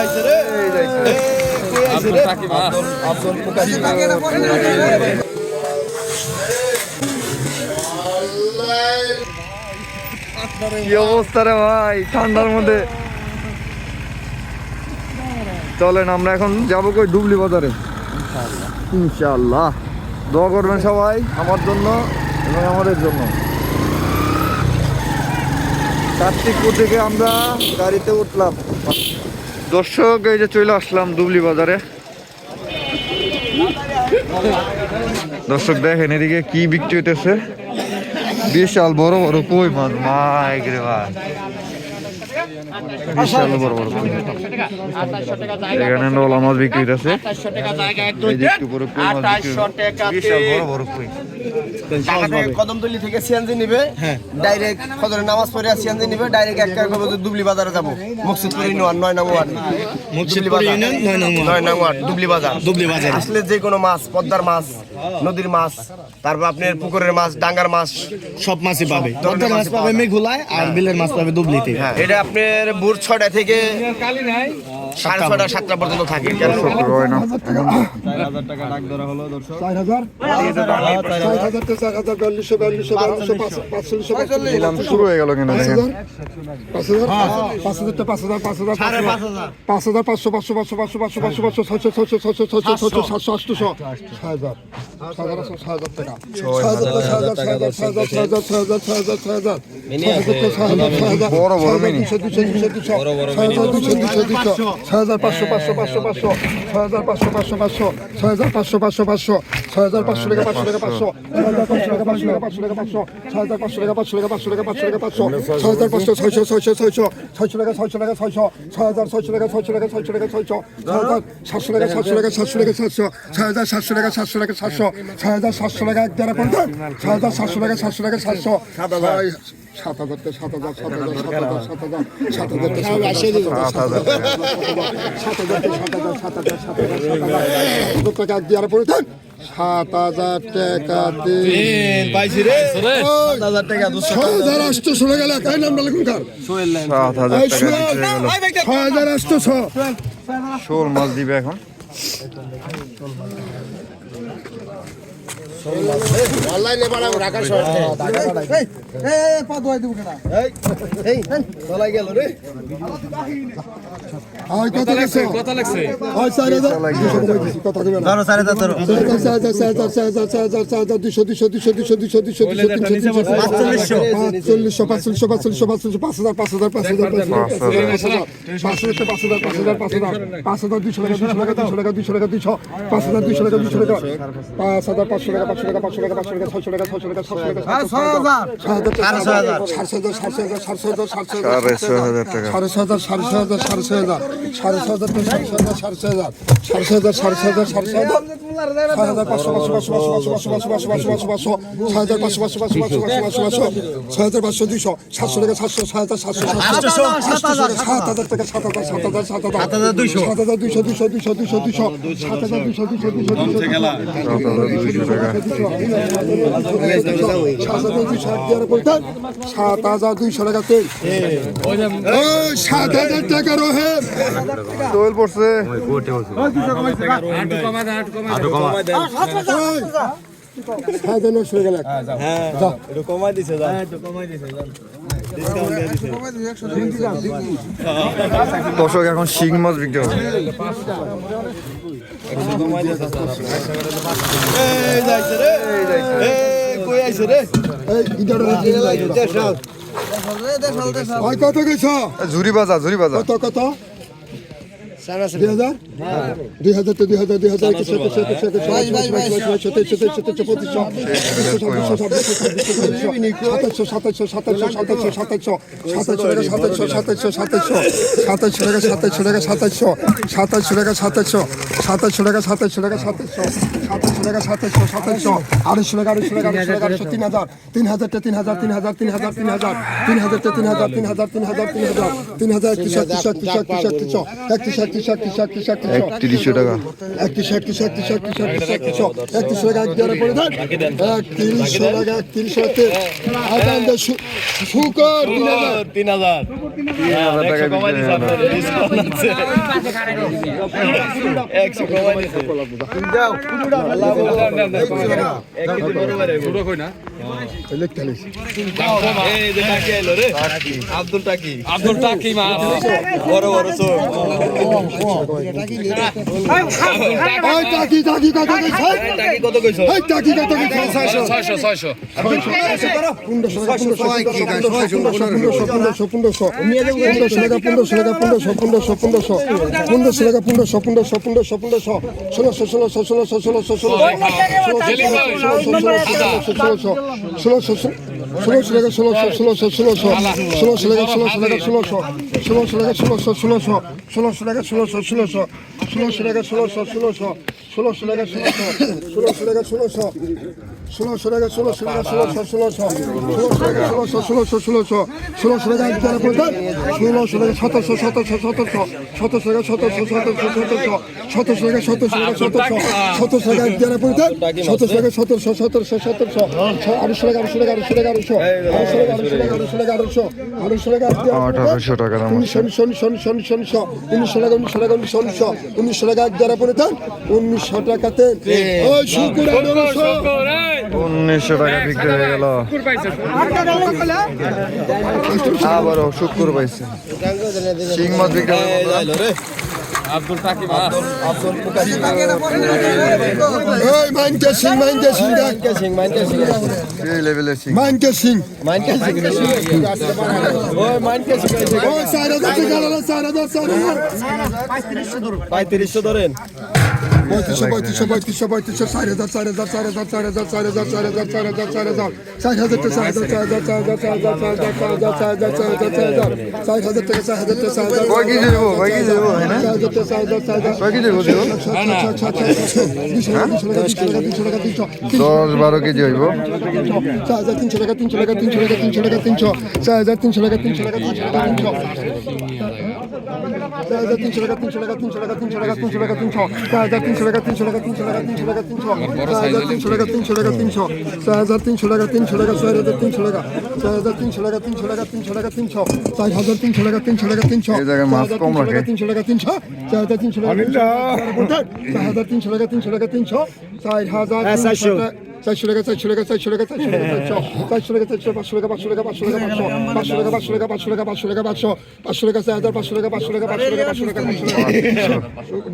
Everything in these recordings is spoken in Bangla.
যাইছে রে। কি অবস্থা রে ভাই? ঠান্ডার মধ্যে। চলেন আমরা এখন যাব কই? ডুবলি বাজারে। ইনশাআল্লাহ। দোয়া করবেন সবাই আমার জন্য এবং আমাদের জন্য। কার্তিকপুর থেকে আমরা গাড়িতে উঠলাম। দর্শক, এই যে চলে আসলাম দুবলি বাজারে। দর্শক, দেখেন এদিকে কি বিক্রি হইতেছে। বিশাল বড় বড় কই মাছ? মাইক রে ভাই। বিশাল বড় বড় এখানে নলা মাছ বিক্রি কই কদমতলি থেকে সিএনজি নিবে ডাইরেক্ট ফজরের নামাজ পড়ে সিএনজি নিবে ডাইরেক্ট এক কাজ করবে দুবলি বাজারে যাব মকসুদপুর ইউনিয়ন নয় নং ওয়ার্ড মুকসিদপুর ইউনিয়ন নয় নং ওয়ার্ড। নয় নং ওয়ার্ড দুবলি বাজার দুবলি বাজার। আসলে যে কোনো মাছ পদ্মার মাছ নদীর মাছ তারপর আপনার পুকুরের মাছ ডাঙ্গার মাছ সব মাছই পাবে। পদ্মার মাছ পাবে মেঘুলায় আর বিলের মাছ পাবে দুবলিতে হ্যাঁ এটা আপনার ভোর ছটা থেকে সাড়ে ছয়টা সাতটা পর্যন্ত থাকে শুরু হয়ে গেল কেন পাঁচ হাজার পাঁচ হাজার পাঁচ হাজার পাঁচ হাজার পাঁচ হাজার পাঁচশো পাঁচশো পাঁচশো পাঁচশো পাঁচশো পাঁচশো পাঁচশো ছয়শো ছয়শো ছয়শো ছয়শো ছয়শো সাতশো আটশোশো ছয় হাজার ছয় হাজার ছয় হাজার টাকা ছয় হাজার ছয় হাজার ছয় হাজার ছয় হাজার ছয় হাজার ছয় হাজার ছয় হাজার ছয় হাজার ছয় হাজার ছয় হাজার বড় বড় মিনি। দুশো দুশো দুশো দুশো ছয় হাজার দুশো দুশো দুশো ছয় হাজার পাঁচশো পাঁচশো পাঁচশো পাঁচশো ছয় হাজার পাঁচশো পাঁচশো পাঁচশো ছয় হাজার পাঁচশো পাঁচশো পাঁচশো ছয় হাজার পাঁচশো টাকা পাঁচশো টাকা পাঁচশো ছয় হাজার পাঁচশো টাকা পাঁচশো টাকা পাঁচশো ছয় হাজার পাঁচশো টাকা পাঁচশো টাকা পাঁচশো টাকা পাঁচশো টাকা পাঁচশো ছয় হাজার পাঁচশো ছয়শো ছয়শো ছয়শো ছয়শো টাকা ছয়শো টাকা ছয়শো ছয় হাজার ছয়শো টাকা ছয়শো টাকা ছয়শো টাকা ছয়শো ছয় হাজার সাতশো টাকা সাতশো টাকা সাতশো টাকা সাতশো ছয় হাজার সাতশো টাকা সাতশো টাকা সাতশো ছয় হাজার সাতশো টাকা এক দেড় পঞ্চাশ ছয় হাজার সাতশো টাকা সাতশো টাকা সাতশো সাত হাজারটা হাজার সাত হাজার সাত হাজার সাত হাজার সাত হাজার সাত হাজার দেওয়ার পরে সাত হাজার টাকা হাজার গেল লিখুন হাজার মাছ দিবে এখন অনলাইনে বাড়াবো রাখার শহর এ পা ধোয়াই দেবো কেনা এই এই চলাই গেল রে আই কত লাগছে কত লাগছে আই 4000 কত দিবেন ধরো 4000 ধরো 4000 4000 4000 4000 200 200 200 200 200 200 200 4500 4500 4500 4500 5000 5000 5000 5000 5000 5000 5000 200 টাকা 200 টাকা হাজার টাকা দুইশো সাতশো থেকে সাতশো সাত হাজার সাতশো সাত হাজার থেকে সাত হাজার সাত হাজার সাত হাজার সাত হাজার দুইশো সাত হাজার দুইশো দুইশো দুইশো দুইশো সাত হাজার দুইশো দুইশো দুইশো দুইশো সাত হাজার দুইশো টাকা তেল সাত হাজার টাকা রোহে তেল পড়ছে দর্শক এখন শিং মাছ বিক্রি হবে। কত গেছ? ঝুরি বাজার ঝুরি কত কত? দুই হাজার দুই হাজার তো দুই হাজার দুই হাজার একুশ একুশ একুশ একুশ তেইশ তেইশ তেইশ পঁচিশশো ছাব্বিশশো সাতাইশশো সাতাইশশো সাতাইশশো সাতাইশশো সাতাইশশো সাতাইশশো সাতাইশশো সাতাইশশো টাকা সাতাইশশো সাতাইশশো টাকা সাতাইশশো সাতাইশশো টাকা সাতাইশশো টাকা সাতাইশশো সাতাইশশো টাকা সাতাইশশো সাতাইশশো আড়াইশো টাকা আড়াইশো টাকা আড়াইশো টাকা আড়াইশো তিন হাজার তিন হাজারটা তিন হাজার তিন হাজার তিন হাজার তিন হাজার তিন হাজারটা তিন হাজার তিন হাজার তিন হাজার তিন হাজার তিন হাজার একত্রিশ একত্রিশ একত্রিশ একত্রিশ একত্রিশ একত্রিশ একত্রিশ একত্রিশ একত্রিশশো একত্রিশশো একত্রিশশো একত্রিশশো একত্রিশশো টাকা। একত্রিশশো একত্রিশশো একত্রিশশো একত্রিশশো একত্রিশশো একত্রিশশো টাকা এক দেওয়ার পরে দেন। একত্রিশশো টাকা একত্রিশশো শুকর তিন হাজার। তিন হাজার। আব্দুল টাকি আব্দুল টাকি মা বড় বড় চোখ কত কইছো ছয়শো ছয়শো ষোলোশো ষোলোশো ষোলোশো ষোলোশো ষোলোশো ষোলোশো ষোলোশো 吃了吃了吃 ষোলোশো টাকা ষোলোশো ষোলোশো ষোলোশো ষোলোশো টাকা ষোলোশো ষোলোশো ষোলোশো টাকা ষোলোশো ষোলোশো ষোলোশো টাকা ষোলোশো টাকা ষোলোশো ষোলোশো টাকা ষোলোশো ষোলোশো ষোলোশো ষোলোশো টাকা ষোলোশো টাকা সতেরোশো সতেরোশো সতেরোশো সতেরোশো টাকা সতেরোশো সতেরোশো সতেরোশো টাকা সতেরোশো টাকা সতেরোশো সতেরোশো টাকা সতেরোশো টাকা সতেরোশো সতেরোশো সতেরোশো আড়াইশো টাকা আড়াইশো টাকা আড়াইশো টাকা আড়াইশো আড়াইশো টাকা আড়াইশো টাকা আঠারোশো টাকা দাম আছে উনিশশো উনিশশো উনিশশো উনিশশো উনিশশো টাকা উনিশশো টাকা উনিশশো উনিশশো উনিশশো টাকা এক দ্বারা পড়ে দেন উনিশশো টাকাতে ওই শুকুর আঠারোশো। উনিশশো টাকা বিক্রি হয়ে গেল। আবারও শুক্র পাইছে। শিং মাছ বিক্রি আব্দুল তাকিব আব্দুল মুকাসিম এই মাইনকে সিং মাইনকে সিং মাইনকে সিং মাইনকে সিং। এই লেভেলের সিং। মাইনকে সিং। মাইনকে সিং ওই মাইনকে সিং। ওই সাইরা দাও সাইরা দাও সাইরা দাও সাইরা দাও 35 ধরেন 35 ধরেন। পঁয়ত্রিশশো পঁয়ত্রিশশো পঁয়ত্রিশশো পঁয়ত্রিশশো চার হাজার চার হাজার চার হাজার চার হাজার চার হাজার চার হাজার চার হাজার চার হাজার চার হাজার টাকা চার হাজার চার হাজার চার হাজার চার হাজার চার হাজার চার হাজার চার হাজার চার হাজার চার হাজার টাকা চার হাজার টাকা চার হাজার হ্যাঁ দশ বারো কেজি হইব চার হাজার তিনশো টাকা তিনশো টাকা তিনশো টাকা তিনশো টাকা তিনশো চার হাজার তিনশো টাকা তিনশো টাকা তিনশো টাকা তিনশো চার হাজার তিনশো টাকা তিনশো টাকা তিনশো টাকা তিনশো টাকা তিনশো টাকা তিনশো চার হাজার তিনশো টাকা তিনশো টাকা তিনশো টাকা তিনশো টাকা তিনশো চার হাজার তিনশো টাকা তিনশো টাকা তিনশো চার হাজার তিনশো টাকা তিনশো টাকা চার হাজার তিনশো টাকা চার হাজার তিনশো টাকা তিনশো টাকা তিনশো টাকা তিনশো চার হাজার তিনশো টাকা তিনশো টাকা তিনশো এই জায়গায় মাছ কম রাখে। তিনশো টাকা তিনশো চার হাজার তিনশো টাকা চার হাজার তিনশো টাকা তিনশো টাকা তিনশো চার হাজার চারশো টাকা চারশো টাকা চারশো টাকা চারশো টাকা চারশো টাকা চারশো পাঁচশো টাকা পাঁচশো টাকা পাঁচশো টাকা পাঁচশো পাঁচশো টাকা পাঁচশো টাকা পাঁচশো টাকা পাঁচশো পাঁচশো টাকা চার হাজার পাঁচশো টাকা পাঁচশো টাকা পাঁচশো টাকা পাঁচশো টাকা পাঁচশো টাকা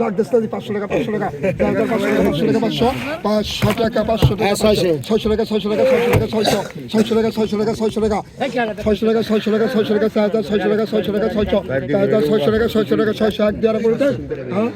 ডাক দেস্তা দি পাঁচশো টাকা পাঁচশো টাকা চার হাজার পাঁচশো টাকা পাঁচশো টাকা পাঁচশো পাঁচশো টাকা পাঁচশো টাকা ছয়শো ছয়শো টাকা ছয়শো টাকা ছয়শো টাকা ছয়শো ছয়শো টাকা ছয়শো টাকা ছয়শো টাকা ছয়শো টাকা ছয়শো টাকা ছয়শো টাকা চার হাজার ছয়শো টাকা ছয়শো টাকা ছয়শো চার হাজার ছয়শো টাকা ছয়শো টাকা ছয়শো এক দেওয়ার পরে দেন হ্যাঁ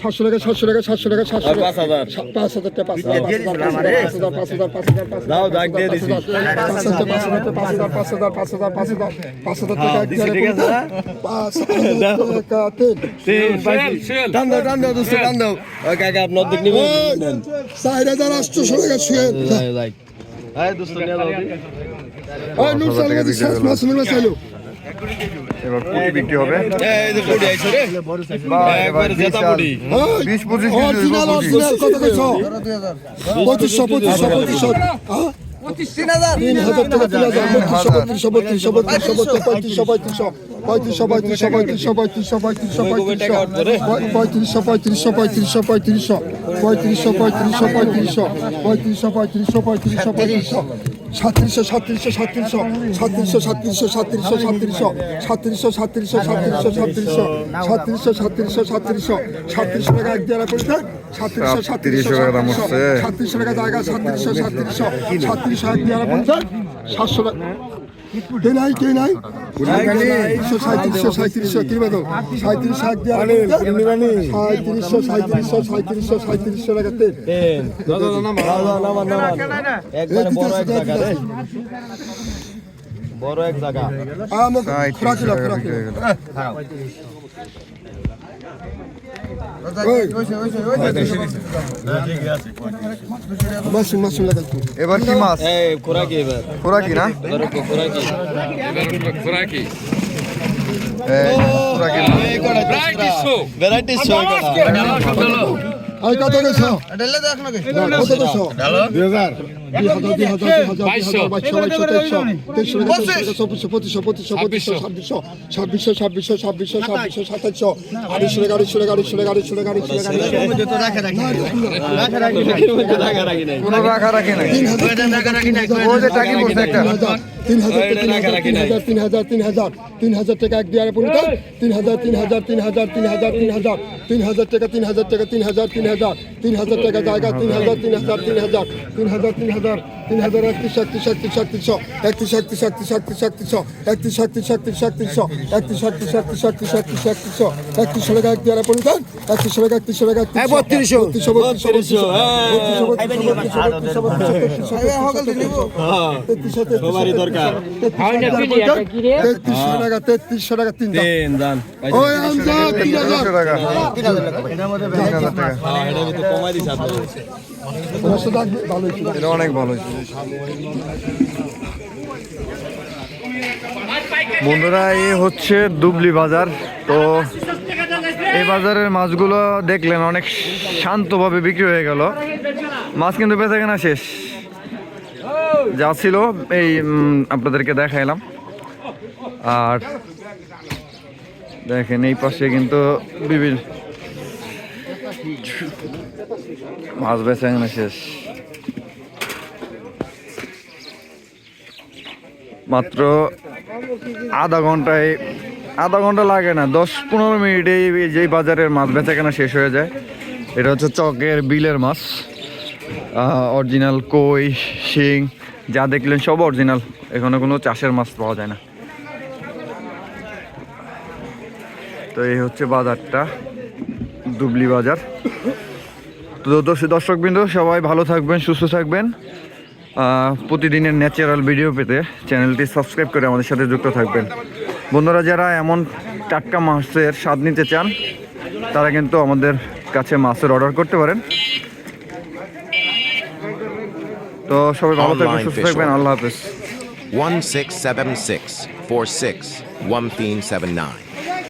সাতশো টাকা সাতশো টাকা সাতশো টাকা সাতশো পাঁচ হাজার। পাঁচ হাজার টাকা পাঁচ হাজার দাও দাগ দিয়ে দিছি দোস্ত এবার পুটি বিক্রি হবে বিশ পঁচিশ পঁচিশশো পঁচিশশো পঁচিশশো হ্যাঁ তিন হাজার টাকা তিন হাজার বত্রিশশো বত্রিশশো বত্রিশশো বত্রিশশো বত্রিশশো পঁয়ত্রিশশো পঁয়ত্রিশশো পঁয়ত্রিশশো পঁয়ত্রিশশো পঁয়ত্রিশশো পঁয়ত্রিশশো পঁয়ত্রিশশো পঁয়ত্রিশশো পঁয়ত্রিশশো পঁয়ত্রিশশো পঁয়ত্রিশশো পঁয়ত্রিশশো পঁয়ত্রিশশো পঁয়ত্রিশশো পঁয়ত্রিশশো পঁয়ত্রিশশো সাতত্রিশশো সাতত্রিশশো সাতত্রিশশো সাতত্রিশশো সাতত্রিশশো সাতত্রিশশো সাতত্রিশশো সাতত্রিশশো সাতত্রিশশো সাতত্রিশশো সাতত্রিশশো সাতত্রিশশো সাতত্রিশশো সাতত্রিশশো টাকা এক দেওয়ার পরে সাতত্রিশশো সাতত্রিশশো। সাতত্রিশশো টাকা জায়গা সাতত্রিশশো সাতত্রিশশো সাতত্রিশশো এক দেওয়ার পঞ্চাশ সাতশো টাকা কে নাই কে নাই সাঁত্রিশশো সাঁত্রিশশো সাঁত্রিশশো কি বলো সাঁত্রিশশো এক দেওয়ার সাঁত্রিশশো সাঁত্রিশশো সাঁত্রিশশো সাঁত্রিশশো টাকা বড় এক জায়গা মাসুম মাসুম লাগাইছি এবার কি মাছ? খোরাকি এবার খোরাকি খোরাকি খোরাকি ভ্যারাইটি কত গেছো? দেখ না কত গেছো? 2000 তিন হাজার তিন হাজার তিন হাজার তিন হাজার তিন হাজার টাকা এক দিয়ে পনেরো তিন হাজার তিন হাজার তিন হাজার তিন হাজার তিন হাজার তিন হাজার টাকা তিন হাজার টাকা তিন হাজার তিন হাজার তিন হাজার টাকা জায়গা তিন হাজার তিন হাজার তিন হাজার তিন হাজার তিন হাজার তিন হাজার একত্রিশ একত্রিশ একত্রিশ একত্রিশশো একত্রিশ একত্রিশ একত্রিশ একত্রিশ একত্রিশশো একত্রিশ একত্রিশ একত্রিশ একত্রিশশো একত্রিশ একত্রিশ একত্রিশ একত্রিশ একত্রিশ একত্রিশশো একত্রিশ টাকা এক দিয়ে পনেরো একত্রিশ টাকা একত্রিশ টাকা বত্রিশশো বত্রিশশো বত্রিশশো বত্রিশশো তেত্রিশশো টাকা তেত্রিশশো টাকা তিন দাম ওই আমজাদ তিন হাজার তিন হাজার টাকা সমস্যা থাকবে ভালোই ছিল অনেক ভালো হয়েছে। বন্ধুরা এই হচ্ছে দুবলি বাজার। তো এই বাজারের মাছগুলো দেখলেন, অনেক শান্তভাবে বিক্রি হয়ে গেল। মাছ কিন্তু বেচা কেনা শেষ। যা ছিল, এই আপনাদেরকে দেখাইলাম। আর দেখেন, এই পাশে কিন্তু বিভিন্ন মাছ বেচা কেনা শেষ। মাত্র আধা ঘন্টায়, আধা ঘণ্টা লাগে না, দশ পনেরো মিনিটে যেই বাজারের মাছ বেচা কেনা শেষ হয়ে যায়। এটা হচ্ছে চকের বিলের মাছ অরিজিনাল কই, শিং, যা দেখলেন সব অরিজিনাল এখানে কোনো চাষের মাছ পাওয়া যায় না। তো এই হচ্ছে বাজারটা, দুবলি বাজার। তো দর্শক দর্শকবৃন্দ সবাই ভালো থাকবেন, সুস্থ থাকবেন। প্রতিদিনের ন্যাচারাল ভিডিও পেতে চ্যানেলটি সাবস্ক্রাইব করে আমাদের সাথে যুক্ত থাকবেন বন্ধুরা যারা এমন টাটকা মাছের স্বাদ নিতে চান তারা কিন্তু আমাদের কাছে মাছের অর্ডার করতে পারেন তো সবাই ভালো থাকবেন সুস্থ থাকবেন. আল্লাহ হাফেজ 1676 46 1579.